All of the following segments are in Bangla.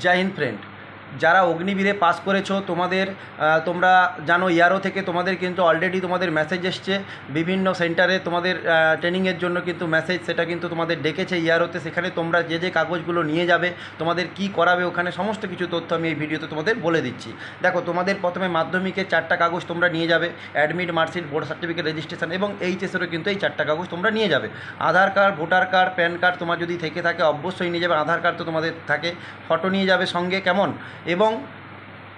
জয় হিন্দ ফ্রেন্ড যারা অগ্নিবীরে পাস করেছ, তোমাদের তোমরা জানো ইয়ারও থেকে তোমাদের কিন্তু অলরেডি তোমাদের মেসেজ এসছে। বিভিন্ন সেন্টারে তোমাদের ট্রেনিংয়ের জন্য কিন্তু মেসেজ সেটা কিন্তু তোমাদের ডেকেছে ইয়ারোতে। সেখানে তোমরা যে যে কাগজগুলো নিয়ে যাবে, তোমাদের কি করাবে, ওখানে সমস্ত কিছু তথ্য আমি এই ভিডিওতে তোমাদের বলে দিচ্ছি। দেখো, তোমাদের প্রথমে মাধ্যমিকের চারটা কাগজ তোমরা নিয়ে যাবে admit marksheet board certificate registration এবং এইচএসেরও কিন্তু এই চারটা কাগজ তোমরা নিয়ে যাবে। Aadhaar card voter card PAN card তোমার যদি থেকে থাকে, অবশ্যই নিয়ে যাবে। আধার কার্ড তো তোমাদের থাকে। ফটো নিয়ে যাবে সঙ্গে, কেমন? এবং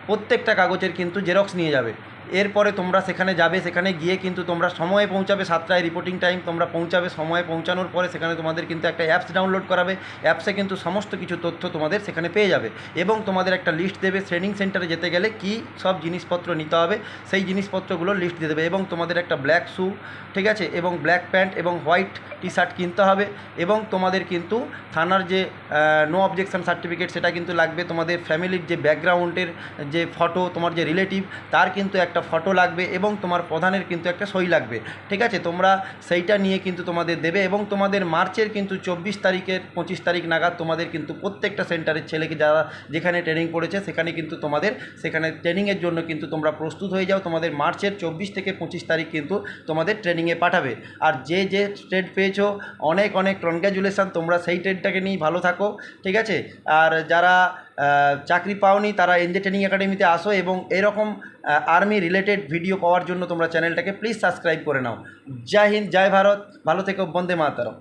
প্রত্যেকটা কাগজের কিন্তু জেরক্স নিয়ে যাবে। এরপরে তোমরা সেখানে যাবে, সেখানে গিয়ে কিন্তু তোমরা সময়ে পৌঁছাবে সাতটায় রিপোর্টিং টাইম তোমরা পৌঁছাবে সময়ে পৌঁছানোর পরে সেখানে তোমাদের কিন্তু একটা অ্যাপস ডাউনলোড করাবে। অ্যাপসে কিন্তু সমস্ত কিছু তথ্য তোমাদের সেখানে পেয়ে যাবে এবং তোমাদের একটা লিস্ট দেবে ট্রেনিং সেন্টারে যেতে গেলে কি সব জিনিসপত্র নিতে হবে, সেই জিনিসপত্রগুলো লিস্ট দিয়ে দেবে এবং তোমাদের একটা ব্ল্যাক শ্যু ঠিক আছে? এবং ব্ল্যাক প্যান্ট এবং হোয়াইট টি শার্ট কিনতে হবে এবং তোমাদের কিন্তু থানার যে নো অবজেকশন সার্টিফিকেট সেটা কিন্তু লাগবে। তোমাদের ফ্যামিলির যে ব্যাকগ্রাউন্ডের যে ফটো তোমার যে রিলেটিভ তার কিন্তু একটা ফটো লাগবে এবং তোমার প্রধানের কিন্তু একটা সই লাগবে। ঠিক আছে? তোমরা সেইটা নিয়ে কিন্তু তোমাদের দেবে এবং তোমাদের মার্চের কিন্তু চব্বিশ তারিখের পঁচিশ তারিখ নাগাদ তোমাদের কিন্তু প্রত্যেকটা সেন্টারের ছেলেকে যারা যেখানে ট্রেনিং পড়েছে সেখানে কিন্তু তোমাদের, সেখানে ট্রেনিংয়ের জন্য কিন্তু তোমরা প্রস্তুত হয়ে যাও। তোমাদের মার্চের চব্বিশ থেকে পঁচিশ তারিখ কিন্তু তোমাদের ট্রেনিংয়ে পাঠাবে। আর যে যে স্টেট পেয়েছ। অনেক অনেক কনগ্র্যাচুলেশান তোমরা সেই ট্রেনটাকে নিয়েই ভালো থাকো, ঠিক আছে? আর যারা চাকরি পাওনি, তারা এনজে ট্রেনিং একাডেমিতে আসো এবং এরকম আর্মি রিলেটেড ভিডিও পাওয়ার জন্য তোমরা চ্যানেলটাকে প্লিজ সাবস্ক্রাইব করে নাও। জয় হিন্দ, জয় ভারত, ভালো থেকো, বন্দে মাতারম।